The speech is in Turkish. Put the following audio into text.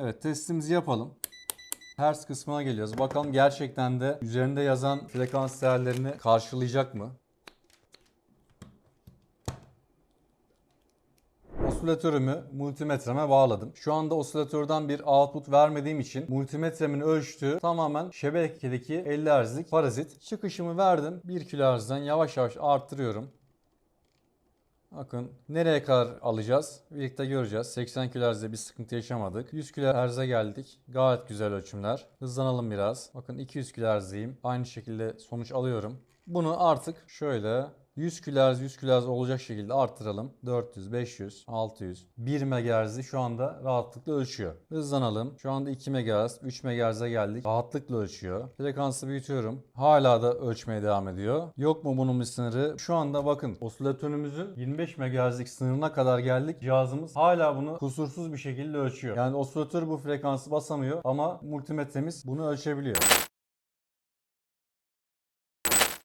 Evet testimizi yapalım. Hertz kısmına geliyoruz. Bakalım gerçekten de üzerinde yazan frekans değerlerini karşılayacak mı? Osilatörümü multimetreme bağladım. Şu anda osilatörden bir output vermediğim için multimetremin ölçtüğü tamamen şebekedeki 50 Hz'lik parazit. Çıkışımı verdim. 1 kHz'den yavaş yavaş arttırıyorum. Bakın nereye kadar alacağız? Birlikte göreceğiz. 80 kHz'de bir sıkıntı yaşamadık. 100 kHz'e geldik. Gayet güzel ölçümler. Hızlanalım biraz. Bakın 200 kHz'deyim. Aynı şekilde sonuç alıyorum. Bunu artık şöyle 100 kHz 100 kHz olacak şekilde arttıralım. 400, 500, 600, 1 MHz'i şu anda rahatlıkla ölçüyor. Hızlanalım. Şu anda 2 MHz, 3 MHz'e geldik. Rahatlıkla ölçüyor. Frekansı büyütüyorum. Hala da ölçmeye devam ediyor. Yok mu bunun bir sınırı? Şu anda bakın osilatörümüzün 25 MHz'lik sınırına kadar geldik. Cihazımız hala bunu kusursuz bir şekilde ölçüyor. Yani osilatör bu frekansı basamıyor ama multimetremiz bunu ölçebiliyor.